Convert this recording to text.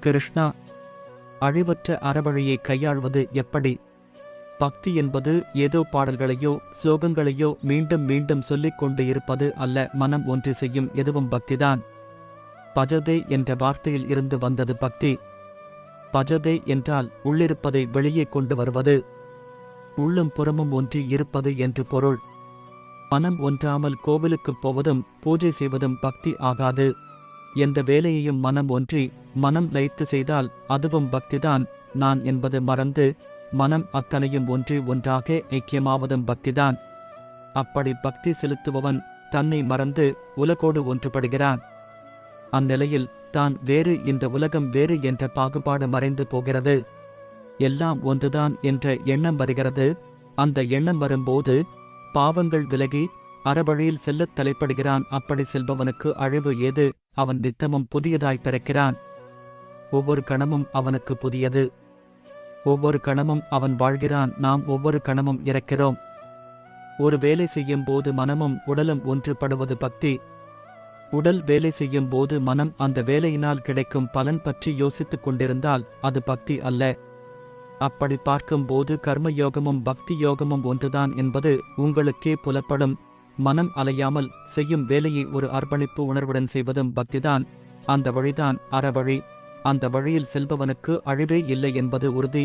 கிருஷ்ணா அழிவற்ற அறவழியை கையாள்வது எப்படி? பக்தி என்பது ஏதோ பாடல்களையோ ஸ்லோகங்களையோ மீண்டும் மீண்டும் சொல்லிக் கொண்டு இருப்பது அல்ல மனம் ஒன்று செய்யும் எதுவும் பக்திதான். பஜதே என்ற வார்த்தையில் இருந்து வந்தது பக்தி. பஜதே என்றால் உள்ளிருப்பதை வெளியே கொண்டு வருவது. உள்ளும் புறமும் ஒன்றி இருப்பது என்று பொருள். மனம் ஒன்றாமல் கோவிலுக்குப் போவதும் பூஜை செய்வதும் பக்தி ஆகாது. எந்த வேலையையும் மனம் ஒன்றி மனம் லயித்து செய்தால் அதுவும் பக்திதான். நான் என்பது மறந்து மனம் அத்தனையும் ஒன்றி ஒன்றாக ஐக்கியமாவதும் பக்திதான். அப்படி பக்தி செலுத்துபவன் தன்னை மறந்து உலகோடு ஒன்றுபடுகிறான். அந்நிலையில் தான் வேறு இந்த உலகம் வேறு என்ற பாகுபாடு மறைந்து போகிறது. எல்லாம் ஒன்றுதான் என்ற எண்ணம் வருகிறது. அந்த எண்ணம் வரும்போது பாவங்கள் விலகி அறவழியில் செல்லத் தலைப்படுகிறான். அப்படி செல்பவனுக்கு அழிவு ஏது? அவன் நித்தமும் புதியதாய் பிறக்கிறான். ஒவ்வொரு கணமும் அவனுக்கு புதியது. ஒவ்வொரு கணமும் அவன் வாழ்கிறான். நாம் ஒவ்வொரு கணமும் இறக்கிறோம். ஒரு வேலை செய்யும் போது மனமும் உடலும் ஒன்றுபடுவது பக்தி. உடல் வேலை செய்யும் போது மனம் அந்த வேலையினால் கிடைக்கும் பலன் பற்றி யோசித்துக் கொண்டிருந்தால் அது பக்தி அல்ல. அப்படி பார்க்கும்போது கர்மயோகமும் பக்தி யோகமும் ஒன்றுதான் என்பது உங்களுக்கே புலப்படும். மனம் அலையாமல் செய்யும் வேலையை ஒரு அர்ப்பணிப்பு உணர்வுடன் செய்வதும் பக்திதான். அந்த வழிதான் அறவழி அந்த வழியில் செல்பவனுக்கு அழிவே இல்லை என்பது உறுதி.